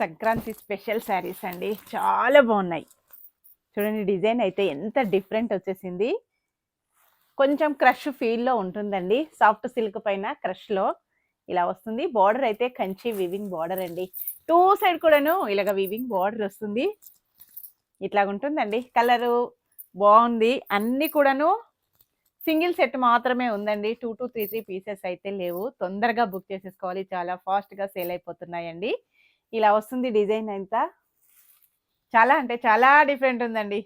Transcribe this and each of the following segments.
Sankranti special saris అండి. చాలా బాగున్నాయి. చూడండి డిజైన్ అయితే ఎంత డిఫరెంట్ వచ్చేసింది. కొంచెం క్రష్ ఫీల్లో ఉంటుందండి. సాఫ్ట్ సిల్క్ పైన క్రష్లో ఇలా వస్తుంది. బార్డర్ అయితే కంచి వివింగ్ బార్డర్ అండి. టూ సైడ్ కూడాను ఇలాగ వివింగ్ బార్డర్ వస్తుంది. ఇట్లాగుంటుందండి కలరు బాగుంది. అన్నీ కూడాను సింగిల్ సెట్ మాత్రమే ఉందండి. Two two three three pieces అయితే లేవు. తొందరగా బుక్ చేసేసుకోవాలి. చాలా ఫాస్ట్గా సేల్ అయిపోతున్నాయండి. ఇలా వస్తుంది డిజైన్ అంతా చాలా అంటే చాలా డిఫరెంట్ ఉందండి.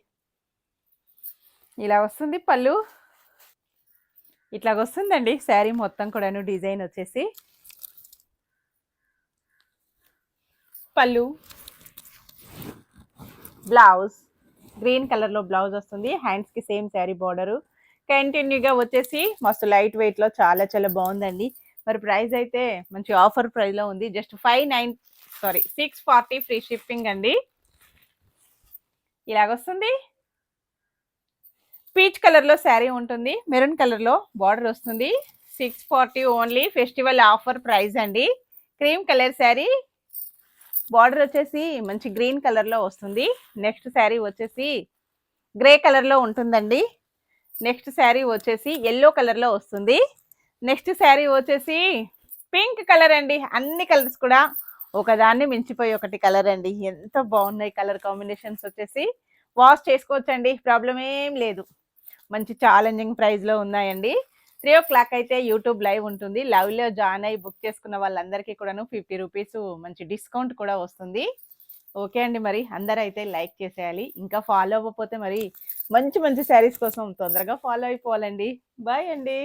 ఇలా వస్తుంది పళ్ళు. ఇట్లాగ వస్తుందండి శారీ మొత్తం కూడాను డిజైన్ వచ్చేసి. పళ్ళు. బ్లౌజ్. గ్రీన్ కలర్లో బ్లౌజ్ వస్తుంది. హ్యాండ్స్కి సేమ్ శారీ బార్డరు. కంటిన్యూగా వచ్చేసి మస్తు లైట్ వెయిట్లో చాలా చాలా బాగుందండి. మరి ప్రైస్ అయితే మంచి ఆఫర్ ప్రైస్లో ఉంది. Just five nine sorry six forty free shipping అండి. ఇలాగొస్తుంది. పీచ్ కలర్లో శారీ ఉంటుంది మెరూన్ కలర్లో బార్డర్ వస్తుంది. Six forty only festival offer price అండి. క్రీమ్ కలర్ శారీ బార్డర్ వచ్చేసి మంచి గ్రీన్ కలర్లో వస్తుంది. నెక్స్ట్ శారీ వచ్చేసి గ్రే కలర్లో ఉంటుందండి. నెక్స్ట్ శారీ వచ్చేసి ఎల్లో కలర్లో వస్తుంది. నెక్స్ట్ శారీ వచ్చేసి పింక్ కలర్ అండి. అన్ని కలర్స్ కూడా ఒకదాన్ని మించిపోయి ఒకటి కలర్ అండి. ఎంత బాగున్నాయి కలర్ కాంబినేషన్స్ వచ్చేసి. వాష్ చేసుకోవచ్చండి ప్రాబ్లం ఏం లేదు. మంచి ఛాలెంజింగ్ ప్రైస్లో ఉన్నాయండి. త్రీ ఓ క్లాక్ అయితే యూట్యూబ్ లైవ్ ఉంటుంది. లైవ్లో జాయిన్ అయ్యి బుక్ చేసుకున్న వాళ్ళందరికీ కూడాను ఫిఫ్టీ రూపీస్ మంచి డిస్కౌంట్ కూడా వస్తుంది. ఓకే అండి మరి. అందరూ అయితే లైక్ చేసేయాలి. ఇంకా ఫాలో అవ్వకపోతే మరి మంచి మంచి శారీస్ కోసం తొందరగా ఫాలో అయిపోవాలండి. బాయ్ అండి.